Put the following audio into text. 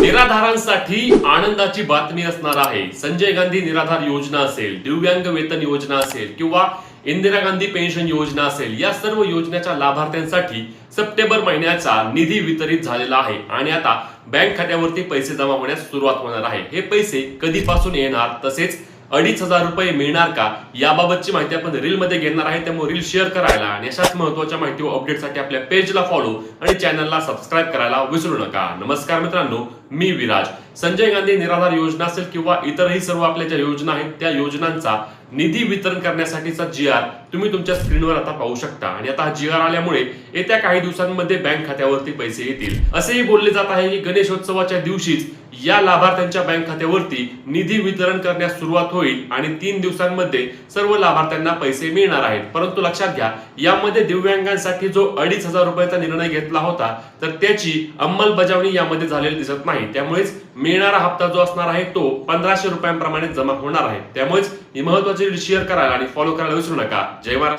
निराधारांसाठी आनंदाची बातमी असणार आहे. संजय गांधी निराधार योजना असेल दिव्यांग वेतन योजना असेल किंवा इंदिरा गांधी पेन्शन योजना असेल या सर्व योजनेच्या लाभार्थ्यांसाठी सप्टेंबर महिन्याचा निधी वितरित झालेला आहे आणि आता बँक खात्यावरती पैसे जमा होण्यास सुरुवात होणार आहे. हे पैसे कधीपासून येणार तसेच अडीच हजार रुपये मिळणार का? याबाबतची माहिती आपण रीलमध्ये घेणार आहे त्यामुळे रील शेअर करायला आणि अशाच महत्त्वाच्या माहिती व अपडेटसाठी आपल्या पेजला फॉलो आणि चॅनलला सबस्क्राईब करायला विसरू नका. नमस्कार मित्रांनो मी विराज. संजय गांधी निराधार योजना असेल किंवा इतरही सर्व आपल्या ज्या योजना आहेत त्या योजनांचा निधी वितरण करण्यासाठीचा जी आर तुम्ही तुमच्या स्क्रीनवर आता पाहू शकता. आणि आता हा जी आर आल्यामुळे येत्या काही दिवसांमध्ये बँक खात्यावरती पैसे येतील. असेही बोलले जात आहे की गणेशोत्सवाच्या दिवशीच या लाभार्थ्यांच्या बँक खात्यावरती निधी वितरण करण्यास सुरुवात होईल आणि तीन दिवसांमध्ये सर्व लाभार्थ्यांना पैसे मिळणार आहेत. परंतु लक्षात घ्या यामध्ये दिव्यांगांसाठी जो अडीच हजार रुपयाचा निर्णय घेतला होता तर त्याची अंमलबजावणी यामध्ये झालेली दिसत नाही. त्यामुळेच मिळणारा हप्ता जो असणार आहे तो पंधराशे रुपयांप्रमाणे जमा होणार आहे. त्यामुळेच ही महत्वाची शेअर करायला आणि फॉलो करायला विसरू नका. जय महाराष्ट्र.